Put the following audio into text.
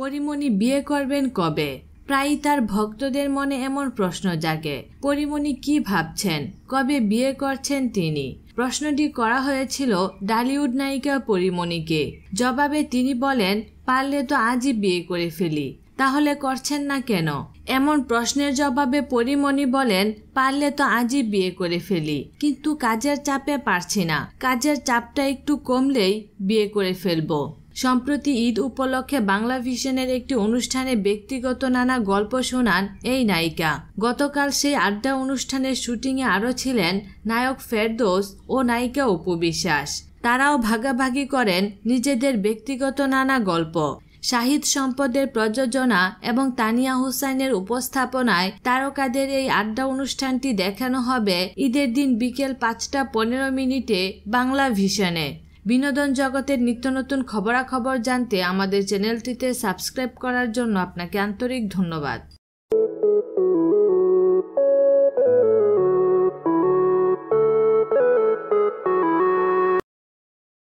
পরিমণি বিয়ে করবেন কবে? প্রায়ই তার ভক্তদের মনে এমন প্রশ্ন জাগে। পরিমণি কি ভাবছেন? কবে বিয়ে করছেন তিনি? প্রশ্নটি করা হয়েছিল ডালিউড নায়িকা পরিমণিকে। জবাবে তিনি বলেন, পারলে তো আজই বিয়ে করে ফেলি। তাহলে করছেন না কেন? এমন প্রশ্নের জবাবে পরিমণি বলেন, পারলে তো আজই বিয়ে করে ফেলি। কিন্তু কাজের চাপে পারছি না। কাজের চাপটা একটু কমলেই বিয়ে করে ফেলব। সম্প্রতি ঈদ উপলক্ষে বাংলা ভিশনের একটি অনুষ্ঠানে ব্যক্তিগত নানা গল্প শোনান এই নায়িকা। গতকাল সেই আড্ডা অনুষ্ঠানের শুটিংয়ে আরও ছিলেন নায়ক ফেরদোস ও নায়িকা উপবিশ্বাস। তারাও ভাগাভাগি করেন নিজেদের ব্যক্তিগত নানা গল্প। শাহিদ সম্পদের প্রযোজনা এবং তানিয়া হুসাইনের উপস্থাপনায় তারকাদের এই আড্ডা অনুষ্ঠানটি দেখানো হবে ঈদের দিন বিকেল পাঁচটা পনেরো মিনিটে বাংলা ভিশনে। বিনোদন জগতের নিত্য নতুন খবরাখবর জানতে আমাদের চ্যানেলটিতে সাবস্ক্রাইব করার জন্য আপনাকে আন্তরিক ধন্যবাদ।